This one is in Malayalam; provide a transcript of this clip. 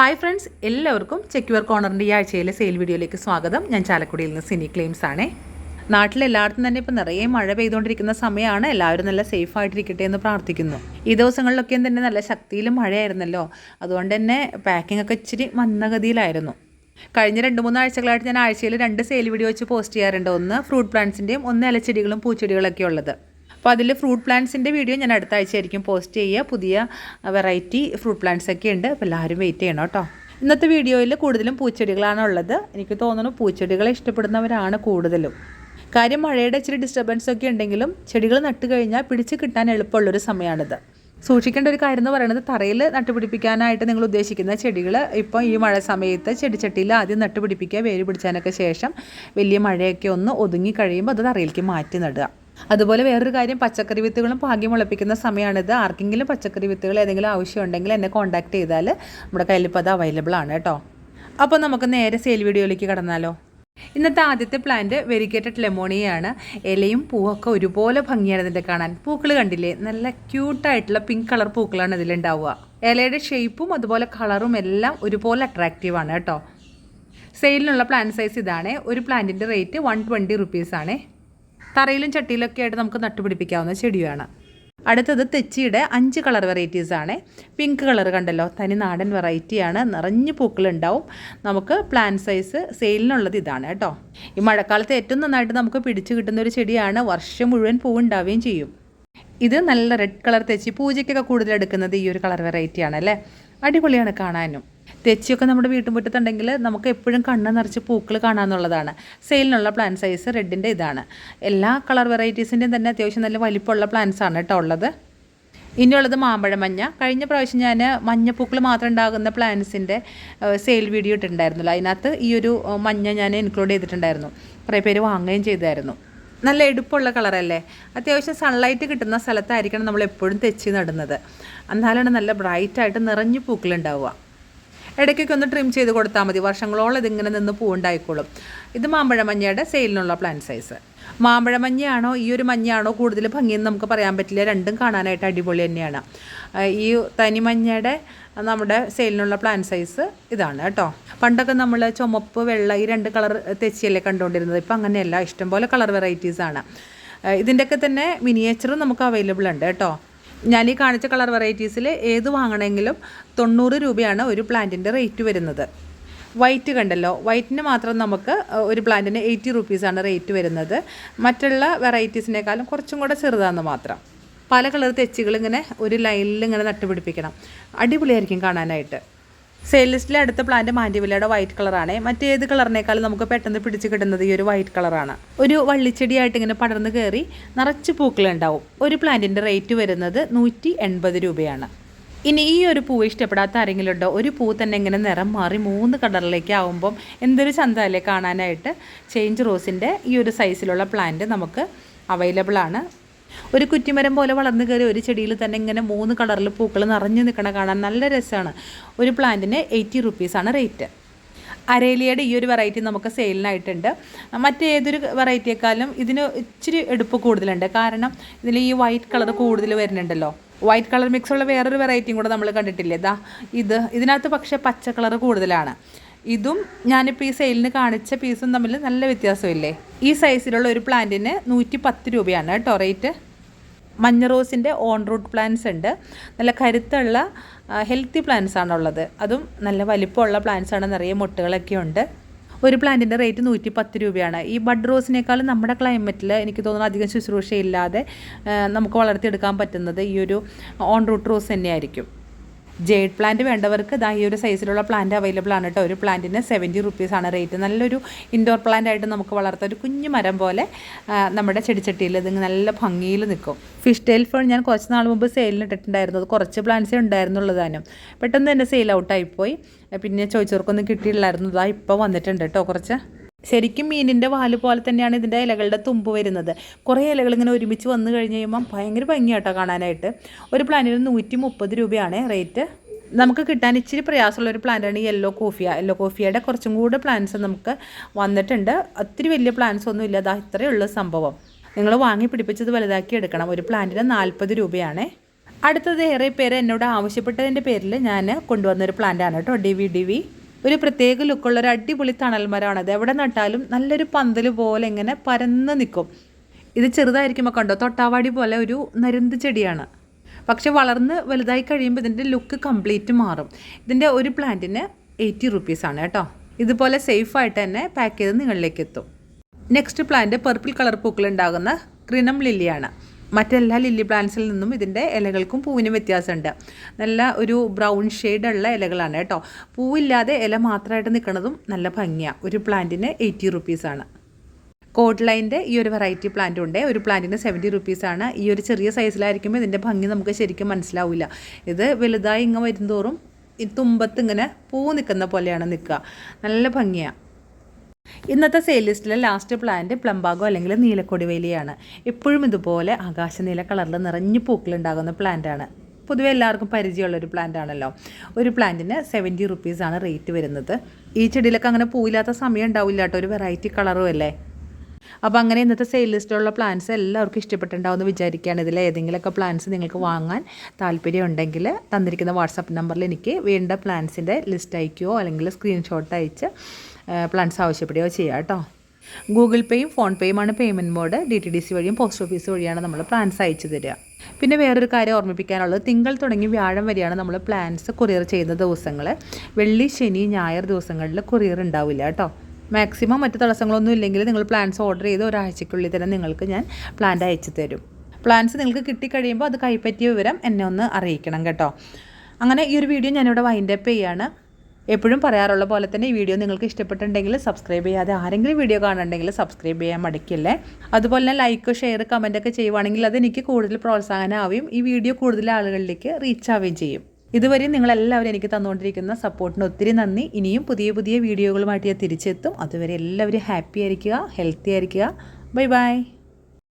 ഹായ് ഫ്രണ്ട്സ് എല്ലാവർക്കും ചെക്യുവർ കോർണറിന്റെ ഈ ആഴ്ചയിലെ സെയിൽ വീഡിയോയിലേക്ക് സ്വാഗതം. ഞാൻ ചാലക്കുടിയിൽ നിന്ന് സിനി ക്ലെയിംസ് ആണേ. നാട്ടിലെല്ലായിടത്തും തന്നെ ഇപ്പോൾ നിറയെ മഴ പെയ്തുകൊണ്ടിരിക്കുന്ന സമയമാണ്. എല്ലാവരും നല്ല സേഫ് ആയിട്ടിരിക്കട്ടെ എന്ന് പ്രാർത്ഥിക്കുന്നു. ഈ ദിവസങ്ങളിലൊക്കെയും തന്നെ നല്ല ശക്തിയിൽ മഴയായിരുന്നല്ലോ. അതുകൊണ്ട് തന്നെ പാക്കിംഗ് ഒക്കെ ഇച്ചിരി മന്ദഗതിയിലായിരുന്നു. കഴിഞ്ഞ രണ്ട് മൂന്ന് ആഴ്ചകളായിട്ട് ഞാൻ ആഴ്ചയിൽ രണ്ട് സെയിൽ വീഡിയോ വെച്ച് പോസ്റ്റ് ചെയ്യാറുണ്ട്. ഒന്ന് ഫ്രൂട്ട് പ്ലാന്റ്സിന്റെയും ഒന്ന് ഇലച്ചെടികളും പൂച്ചെടികളൊക്കെ ഉള്ളത്. അപ്പോൾ അതിൽ ഫ്രൂട്ട് പ്ലാന്റ്സിന്റെ വീഡിയോ ഞാൻ അടുത്ത ആഴ്ച ആയിരിക്കും പോസ്റ്റ് ചെയ്യുക. പുതിയ വെറൈറ്റി ഫ്രൂട്ട് പ്ലാന്റ്സ് ഒക്കെ ഉണ്ട്. അപ്പോൾ എല്ലാവരും വെയിറ്റ് ചെയ്യണം കേട്ടോ. ഇന്നത്തെ വീഡിയോയിൽ കൂടുതലും പൂച്ചെടികളാണ് ഉള്ളത് എനിക്ക് തോന്നുന്നു പൂച്ചെടികളെ ഇഷ്ടപ്പെടുന്നവരാണ് കൂടുതലും. കാര്യം മഴയുടെ ഇച്ചിരി ഡിസ്റ്റർബൻസ് ഒക്കെ ഉണ്ടെങ്കിലും ചെടികൾ നട്ടു കഴിഞ്ഞാൽ പിടിച്ച് കിട്ടാൻ എളുപ്പമുള്ളൊരു സമയമാണിത് സൂക്ഷിക്കേണ്ട ഒരു കാര്യം എന്ന് പറയുന്നത് തറയിൽ നട്ടുപിടിപ്പിക്കാനായിട്ട് നിങ്ങൾ ഉദ്ദേശിക്കുന്ന ചെടികൾ ഇപ്പോൾ ഈ മഴ സമയത്ത് ചെടിച്ചട്ടിയിൽ ആദ്യം നട്ടുപിടിപ്പിക്കുക വേര് പിടിച്ചതിനൊക്കെ ശേഷം വലിയ മഴയൊക്കെ ഒന്ന് ഒതുങ്ങി കഴിയുമ്പോൾ അത് തറയിലേക്ക് മാറ്റി നടുക. അതുപോലെ വേറൊരു കാര്യം പച്ചക്കറി വിത്തുകളും ഭാഗ്യം മുളപ്പിക്കുന്ന സമയമാണിത് ആർക്കെങ്കിലും പച്ചക്കറി വിത്തുകൾ ഏതെങ്കിലും ആവശ്യമുണ്ടെങ്കിൽ എന്നെ കോൺടാക്ട് ചെയ്താൽ നമ്മുടെ കയ്യിൽ ഇപ്പോൾ അത് അവൈലബിൾ ആണ് കേട്ടോ. അപ്പോൾ നമുക്ക് നേരെ സെയിൽ വീഡിയോയിലേക്ക് കടന്നാലോ. ഇന്നത്തെ ആദ്യത്തെ പ്ലാന്റ് വെരിക്കേറ്റഡ് ലെമോണിയാണ് ഇലയും പൂവൊക്കെ ഒരുപോലെ ഭംഗിയാണ് ഇതിന്റെ കാണാൻ. പൂക്കൾ കണ്ടില്ലേ? നല്ല ക്യൂട്ടായിട്ടുള്ള പിങ്ക് കളർ പൂക്കളാണ് ഇതിലുണ്ടാവുക. ഇലയുടെ ഷേപ്പും അതുപോലെ കളറും എല്ലാം ഒരുപോലെ അട്രാക്റ്റീവാണ് കേട്ടോ. സെയിലിനുള്ള പ്ലാന്റ് സൈസ് ഇതാണ്. ഒരു പ്ലാന്റിന്റെ റേറ്റ് വൺ ട്വന്റി റുപ്പീസാണേ തറയിലും ചട്ടിയിലൊക്കെ ആയിട്ട് നമുക്ക് നട്ടുപിടിപ്പിക്കാവുന്ന ചെടിയാണ്. അടുത്തത് തെച്ചിയുടെ അഞ്ച് കളർ വെറൈറ്റീസ് ആണ്. പിങ്ക് കളർ കണ്ടല്ലോ? തനി നാടൻ വെറൈറ്റിയാണ് നിറഞ്ഞു പൂക്കളുണ്ടാവും. നമുക്ക് പ്ലാൻ സൈസ് സെയിലിനുള്ളത് ഇതാണ് കേട്ടോ. ഈ മഴക്കാലത്ത് ഏറ്റവും നന്നായിട്ട് നമുക്ക് പിടിച്ചു കിട്ടുന്ന ഒരു ചെടിയാണ്. വർഷം മുഴുവൻ പൂവുണ്ടാവുകയും ചെയ്യും. ഇത് നല്ല റെഡ് കളർ തെച്ചി പൂജയ്ക്കൊക്കെ കൂടുതൽ എടുക്കുന്നത് ഈ ഒരു കളർ വെറൈറ്റിയാണ് അല്ലേ? അടിപൊളിയാണ് കാണാനും. തെച്ചിയൊക്കെ നമ്മുടെ വീട്ടുമുറ്റത്തുണ്ടെങ്കിൽ നമുക്ക് എപ്പോഴും കണ്ണ് നിറച്ച് പൂക്കൾ കാണാമെന്നുള്ളതാണ് സെയിലിനുള്ള പ്ലാൻ സൈസ് റെഡിന്റെ ഇതാണ്. എല്ലാ കളർ വെറൈറ്റീസിന്റെയും തന്നെ അത്യാവശ്യം നല്ല വലിപ്പമുള്ള പ്ലാന്റ്സ് ആണ് കേട്ടോ ഉള്ളത്. ഇനിയുള്ളത് മാമ്പഴ മഞ്ഞ. കഴിഞ്ഞ പ്രാവശ്യം ഞാൻ മഞ്ഞപ്പൂക്കൾ മാത്രം ഉണ്ടാകുന്ന പ്ലാന്റ്സിന്റെ സെയിൽ വീഡിയോ ഇട്ടിട്ടുണ്ടായിരുന്നല്ലോ. അതിനകത്ത് ഈ ഒരു മഞ്ഞ ഞാൻ ഇൻക്ലൂഡ് ചെയ്തിട്ടുണ്ടായിരുന്നു. കുറേ പേര് വാങ്ങുകയും ചെയ്തായിരുന്നു. നല്ല എടുപ്പുള്ള കളറല്ലേ അത്യാവശ്യം സൺലൈറ്റ് കിട്ടുന്ന സ്ഥലത്തായിരിക്കണം നമ്മൾ എപ്പോഴും തെച്ചി നടുന്നത്. എന്നാലാണ് നല്ല ബ്രൈറ്റായിട്ട് നിറഞ്ഞു പൂക്കളുണ്ടാവുക ഇടയ്ക്കൊക്കെ ഒന്ന് ട്രിം ചെയ്ത് കൊടുത്താൽ മതി. വർഷങ്ങളോളം ഇതിങ്ങനെ നിന്ന് പൂവുണ്ടായിക്കോളും. ഇത് മാമ്പഴമഞ്ഞയുടെ സെയിലിനുള്ള പ്ലാന്റ് സൈസ് മാമ്പഴമഞ്ഞയാണോ ഈ ഒരു മഞ്ഞയാണോ കൂടുതൽ ഭംഗിയെന്ന് നമുക്ക് പറയാൻ പറ്റില്ല. രണ്ടും കാണാനായിട്ട് അടിപൊളി തന്നെയാണ്. ഈ തനി മഞ്ഞയുടെ നമ്മുടെ സെയിലിനുള്ള പ്ലാൻ സൈസ് ഇതാണ് കേട്ടോ. പണ്ടൊക്കെ നമ്മൾ ചുമപ്പ് വെള്ള ഈ രണ്ട് കളർ തെച്ചിയല്ലേ കണ്ടുകൊണ്ടിരുന്നത്. ഇപ്പം അങ്ങനെയല്ല. ഇഷ്ടംപോലെ കളർ വെറൈറ്റീസാണ് ഇതിന്റെയൊക്കെ തന്നെ മിനിയേച്ചറും നമുക്ക് അവൈലബിൾ ഉണ്ട് കേട്ടോ. ഞാൻ ഈ കാണിച്ച കളർ വെറൈറ്റീസിൽ ഏത് വാങ്ങണമെങ്കിലും തൊണ്ണൂറ് രൂപയാണ് ഒരു പ്ലാന്റിന്റെ റേറ്റ് വരുന്നത്. വൈറ്റ് കണ്ടല്ലോ. വൈറ്റിന് മാത്രം നമുക്ക് ഒരു പ്ലാന്റിന് എയ്റ്റി റുപ്പീസാണ് റേറ്റ് വരുന്നത്. മറ്റുള്ള വെറൈറ്റീസിനേക്കാളും കുറച്ചും കൂടെ ചെറുതാണെന്ന് മാത്രം. പല കളർ തെച്ചികൾ ഇങ്ങനെ ഒരു ലൈനിൽ ഇങ്ങനെ നട്ടുപിടിപ്പിക്കണം. അടിപൊളിയായിരിക്കും കാണാനായിട്ട്. സെയിൽ ലിസ്റ്റിലെ അടുത്ത പ്ലാന്റ് മാൻഡിവിലയുടെ വൈറ്റ് കളറാണ് മറ്റേത് കളറിനേക്കാളും നമുക്ക് പെട്ടെന്ന് പിടിച്ച് കിട്ടുന്നത് ഈ ഒരു വൈറ്റ് കളറാണ് ഒരു വള്ളിച്ചെടിയായിട്ട് ഇങ്ങനെ പടർന്ന് കയറി നിറച്ച് പൂക്കളുണ്ടാവും ഒരു പ്ലാന്റിന്റെ റേറ്റ് വരുന്നത് നൂറ്റി രൂപയാണ്. ഇനി ഈ ഒരു പൂവ് ഇഷ്ടപ്പെടാത്ത ആരെങ്കിലും ഉണ്ടോ? ഒരു പൂ തന്നെ ഇങ്ങനെ നിറം മാറി മൂന്ന് കളറിലേക്ക് ആവുമ്പം എന്തൊരു ചന്തയിലേക്ക് കാണാനായിട്ട്? ചേഞ്ച് റോസിന്റെ ഈ ഒരു സൈസിലുള്ള പ്ലാന്റ് നമുക്ക് അവൈലബിൾ ആണ്. ഒരു കുറ്റിമരം പോലെ വളർന്നു കയറി ഒരു ചെടിയിൽ തന്നെ ഇങ്ങനെ മൂന്ന് കളറിൽ പൂക്കൾ നിറഞ്ഞു നിൽക്കണ കാണാൻ നല്ല രസമാണ്. ഒരു പ്ലാന്റിന് എയ്റ്റി റുപ്പീസാണ് റേറ്റ് അരേലിയയുടെ ഈ ഒരു വെറൈറ്റി നമുക്ക് സെയിലിനായിട്ടുണ്ട് മറ്റേതൊരു വെറൈറ്റിയേക്കാളും ഇതിന് ഇച്ചിരി എടുപ്പ് കൂടുതലുണ്ട്. കാരണം ഇതിൽ ഈ വൈറ്റ് കളർ കൂടുതൽ വരുന്നുണ്ടല്ലോ. വൈറ്റ് കളർ മിക്സ് ഉള്ള വേറൊരു വെറൈറ്റിയും കൂടെ നമ്മൾ കണ്ടിട്ടില്ലേ? ഇതാ ഇത്. ഇതിനകത്ത് പക്ഷേ പച്ച കളർ കൂടുതലാണ്. ഇതും ഞാനിപ്പോൾ ഈ സെയിലിന് കാണിച്ച പീസും തമ്മിൽ നല്ല വ്യത്യാസമില്ലേ? ഈ സൈസിലുള്ള ഒരു പ്ലാന്റിന് നൂറ്റി പത്ത് രൂപയാണ് കേട്ടോ റേറ്റ് മഞ്ഞ റോസിന്റെ ഓൺ റൂട്ട് പ്ലാന്റ്സ് ഉണ്ട്. നല്ല കരുത്തുള്ള ഹെൽത്തി പ്ലാന്റ്സ് ആണുള്ളത്. അതും നല്ല വലിപ്പമുള്ള പ്ലാന്റ്സ് ആണ്. നിറയെ മുട്ടുകളൊക്കെ ഉണ്ട്. ഒരു പ്ലാന്റിന്റെ റേറ്റ് നൂറ്റി പത്ത് രൂപയാണ്. ഈ ബഡ് റോസിനേക്കാളും നമ്മുടെ ക്ലൈമറ്റിൽ എനിക്ക് തോന്നുന്നു അധികം ശുശ്രൂഷയില്ലാതെ നമുക്ക് വളർത്തിയെടുക്കാൻ പറ്റുന്നത് ഈ ഒരു ഓൺ റൂട്ട് റോസ് തന്നെയായിരിക്കും. ജെയ്ഡ് പ്ലാന്റ് വേണ്ടവർക്ക് ഇതാ ഈ ഒരു സൈസിലുള്ള പ്ലാന്റ് അവൈലബിൾ ആണ് കേട്ടോ ഒരു പ്ലാന്റിന് സെവന്റി റുപ്പീസാണ് റേറ്റ് നല്ലൊരു ഇൻഡോർ പ്ലാന്റ് ആയിട്ട് നമുക്ക് വളർത്താം ഒരു കുഞ്ഞു മരം പോലെ നമ്മുടെ ചെടിച്ചട്ടിയിൽ ഇത് നല്ല ഭംഗിയിൽ നിൽക്കും. ഫിഷ് ടെയിൽ ഫോൺ ഞാൻ കുറച്ച് നാൾ മുമ്പ് സെയിലിന് ഇട്ടിട്ടുണ്ടായിരുന്നു. അത് കുറച്ച് പ്ലാന്റ്സേ ഉണ്ടായിരുന്നുള്ളതാനും പെട്ടെന്ന് തന്നെ സെയിൽ ഔട്ടായിപ്പോയി പിന്നെ ചോദിച്ചവർക്കൊന്നും കിട്ടിയില്ലായിരുന്നു. ഇതാ ഇപ്പോൾ വന്നിട്ടുണ്ട് കേട്ടോ കുറച്ച്. ശരിക്കും മീനിന്റെ വാൽ പോലെ തന്നെയാണ് ഇതിന്റെ ഇലകളുടെ തുമ്പ് വരുന്നത്. കുറേ ഇലകൾ ഇങ്ങനെ ഒരുമിച്ച് വന്നു കഴിഞ്ഞ് കഴിയുമ്പം ഭയങ്കര ഭംഗിയാട്ടോ കാണാനായിട്ട്. ഒരു പ്ലാന്റിന് നൂറ്റി മുപ്പത് രൂപയാണ് റേറ്റ്. നമുക്ക് കിട്ടാൻ ഇച്ചിരി പ്രയാസമുള്ള ഒരു പ്ലാന്റാണ് ഈ യെല്ലോ കോഫിയ. യെല്ലോ കോഫിയയുടെ കുറച്ചും കൂടെ പ്ലാന്റ്സ് നമുക്ക് വന്നിട്ടുണ്ട്. ഒത്തിരി വലിയ പ്ലാന്റ്സ് ഒന്നും ഇല്ല. അതാ ഇത്രയേ ഉള്ളൂ സംഭവം. നിങ്ങൾ വാങ്ങി പിടിപ്പിച്ചത് വലുതാക്കി എടുക്കണം. ഒരു പ്ലാന്റിന് നാൽപ്പത് രൂപയാണ്. അടുത്തത് ഏറെ പേര് എന്നോട് ആവശ്യപ്പെട്ടതിന്റെ പേരിൽ ഞാൻ കൊണ്ടുവന്നൊരു പ്ലാന്റാണ് കേട്ടോ. ഡി വി ഡി വി ഒരു പ്രത്യേക ലുക്കുള്ള ഒരു അടിപൊളി തണൽ മരമാണത് എവിടെ നട്ടാലും നല്ലൊരു പന്തൽ പോലെ ഇങ്ങനെ പരന്ന് നിൽക്കും ഇത് ചെറുതായിരിക്കുമ്പോൾ കണ്ടോ? തൊട്ടാവാടി പോലെ ഒരു നരുന്ത് ചെടിയാണ്. പക്ഷെ വളർന്ന് വലുതായി കഴിയുമ്പോൾ ഇതിന്റെ ലുക്ക് കംപ്ലീറ്റ് മാറും. ഇതിന്റെ ഒരു പ്ലാന്റിന് എയ്റ്റി റുപ്പീസാണ് കേട്ടോ. ഇതുപോലെ സേഫായിട്ട് തന്നെ പാക്ക് ചെയ്ത് നിങ്ങളിലേക്ക് എത്തും. നെക്സ്റ്റ് പ്ലാന്റ് പർപ്പിൾ കളർ പൂക്കൾ ഉണ്ടാകുന്ന ക്രിനം ലില്ലിയാണ് മറ്റെല്ലാ ലില്ലി പ്ലാന്റ്സിൽ നിന്നും ഇതിന്റെ ഇലകൾക്കും പൂവിനും വ്യത്യാസമുണ്ട്. നല്ല ഒരു ബ്രൗൺ ഷെയ്ഡുള്ള ഇലകളാണ് കേട്ടോ. പൂവില്ലാതെ ഇല മാത്രമായിട്ട് നിൽക്കുന്നതും നല്ല ഭംഗിയാണ് ഒരു പ്ലാന്റിന് എയ്റ്റി റുപ്പീസാണ് കോഡ് ലൈന്റെ ഈ ഒരു വെറൈറ്റി പ്ലാന്റ് ഉണ്ട്. ഒരു പ്ലാന്റിന് സെവന്റി റുപ്പീസാണ് ഈ ഒരു ചെറിയ സൈസിലായിരിക്കുമ്പോൾ ഇതിന്റെ ഭംഗി നമുക്ക് ശരിക്കും മനസ്സിലാവില്ല ഇത് വലുതായി ഇങ്ങനെ വരുന്തോറും ഈ തുമ്പത്ത് ഇങ്ങനെ പൂ നിൽക്കുന്ന പോലെയാണ് നിൽക്കുക. നല്ല ഭംഗിയാണ് ഇന്നത്തെ സെയിൽ ലിസ്റ്റിലെ ലാസ്റ്റ് പ്ലാന്റ് പ്ലംബാഗോ അല്ലെങ്കിൽ നീലക്കൊടിവേലിയാണ്. എപ്പോഴും ഇതുപോലെ ആകാശനീല കളറിൽ നിറഞ്ഞു പൂക്കളുണ്ടാകുന്ന പ്ലാന്റാണ് പൊതുവെ എല്ലാവർക്കും പരിചയമുള്ളൊരു പ്ലാന്റ് ആണല്ലോ. ഒരു പ്ലാന്റിന് സെവന്റി റുപ്പീസാണ് റേറ്റ് വരുന്നത്. ഈ ചെടിയിലൊക്കെ അങ്ങനെ പൂവില്ലാത്ത സമയം ഉണ്ടാവില്ല കേട്ടോ. ഒരു വെറൈറ്റി കളറും അല്ലേ? അപ്പോൾ അങ്ങനെ ഇന്നത്തെ സെയിൽ ലിസ്റ്റിലുള്ള പ്ലാൻസ് എല്ലാവർക്കും ഇഷ്ടപ്പെട്ടുണ്ടാവുമെന്ന് വിചാരിക്കുകയാണ്. ഇതിൽ ഏതെങ്കിലുമൊക്കെ പ്ലാൻസ് നിങ്ങൾക്ക് വാങ്ങാൻ താല്പര്യം ഉണ്ടെങ്കിൽ തന്നിരിക്കുന്ന വാട്സപ്പ് നമ്പറിൽ എനിക്ക് വേണ്ട പ്ലാൻസിന്റെ ലിസ്റ്റ് അയക്കുകയോ അല്ലെങ്കിൽ സ്ക്രീൻഷോട്ട് അയച്ച് പ്ലാൻസ് ആവശ്യപ്പെടുകയോ ചെയ്യാം കേട്ടോ. ഗൂഗിൾ പേയും phone പേയുമാണ് payment mode D T D C വഴിയും പോസ്റ്റ് ഓഫീസ് വഴിയാണ് നമ്മൾ പ്ലാൻസ് അയച്ചു തരിക. പിന്നെ വേറൊരു കാര്യം ഓർമ്മിപ്പിക്കാനുള്ളത് തിങ്കൾ തുടങ്ങി വ്യാഴം വരെയാണ് നമ്മൾ പ്ലാൻസ് കൊറിയർ ചെയ്യുന്ന ദിവസങ്ങൾ വെള്ളി ശനി ഞായർ ദിവസങ്ങളിൽ കൊറിയർ ഉണ്ടാവില്ല കേട്ടോ. മാക്സിമം മറ്റ് തടസ്സങ്ങളൊന്നും ഇല്ലെങ്കിൽ നിങ്ങൾ പ്ലാൻസ് ഓർഡർ ചെയ്ത് ഒരാഴ്ചയ്ക്കുള്ളിൽ തന്നെ നിങ്ങൾക്ക് ഞാൻ പ്ലാൻ അയച്ചു തരും. പ്ലാൻസ് നിങ്ങൾക്ക് കിട്ടിക്കഴിയുമ്പോൾ അത് കൈപ്പറ്റിയ വിവരം എന്നെ ഒന്ന് അറിയിക്കണം കേട്ടോ. അങ്ങനെ ഈ ഒരു വീഡിയോ ഞാനിവിടെ വൈൻഡപ്പ് ചെയ്യാണ്. എപ്പോഴും പറയാറുള്ള പോലെ തന്നെ ഈ വീഡിയോ നിങ്ങൾക്ക് ഇഷ്ടപ്പെട്ടുണ്ടെങ്കിൽ സബ്സ്ക്രൈബ് ചെയ്യാതെ ആരെങ്കിലും വീഡിയോ കാണുന്നുണ്ടെങ്കിൽ സബ്സ്ക്രൈബ് ചെയ്യാൻ മടിക്കില്ലേ? അതുപോലെ തന്നെ ലൈക്ക് ഷെയർ കമന്റൊക്കെ ചെയ്യുവാണെങ്കിൽ അത് എനിക്ക് കൂടുതൽ പ്രോത്സാഹനമാവുകയും ഈ വീഡിയോ കൂടുതൽ ആളുകളിലേക്ക് റീച്ച് ആവുകയും ചെയ്യും. ഇതുവരെ നിങ്ങളെല്ലാവരും എനിക്ക് തന്നുകൊണ്ടിരിക്കുന്ന സപ്പോർട്ടിന് ഒത്തിരി നന്ദി. ഇനിയും പുതിയ പുതിയ വീഡിയോകളുമായിട്ട് ഞാൻ തിരിച്ചെത്തും. അതുവരെ എല്ലാവരും ഹാപ്പി ആയിരിക്കുക ഹെൽത്തി ആയിരിക്കുക. Bye bye